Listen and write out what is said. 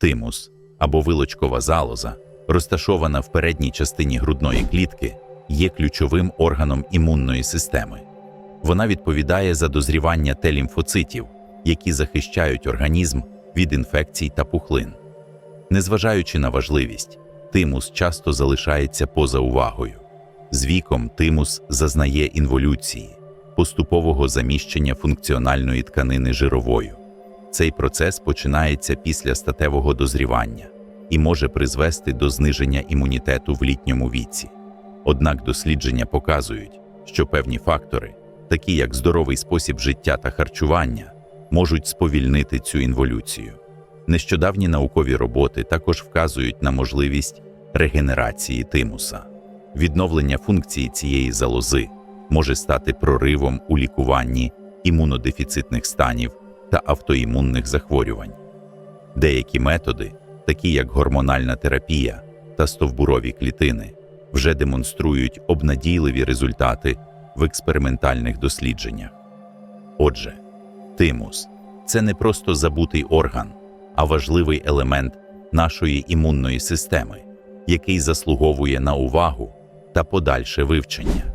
Тимус або вилочкова залоза, розташована в передній частині грудної клітки, є ключовим органом імунної системи. Вона відповідає за дозрівання Т-лімфоцитів, які захищають організм від інфекцій та пухлин. Незважаючи на важливість, тимус часто залишається поза увагою. З віком тимус зазнає інволюції, поступового заміщення функціональної тканини жировою. Цей процес починається після статевого дозрівання і може призвести до зниження імунітету в літньому віці. Однак дослідження показують, що певні фактори, такі як здоровий спосіб життя та харчування, можуть сповільнити цю інволюцію. Нещодавні наукові роботи також вказують на можливість регенерації тимуса. Відновлення функції цієї залози може стати проривом у лікуванні імунодефіцитних станів та автоімунних захворювань. Деякі методи, такі як гормональна терапія та стовбурові клітини, вже демонструють обнадійливі результати в експериментальних дослідженнях. Отже, тимус це не просто забутий орган, а важливий елемент нашої імунної системи, який заслуговує на увагу та подальше вивчення.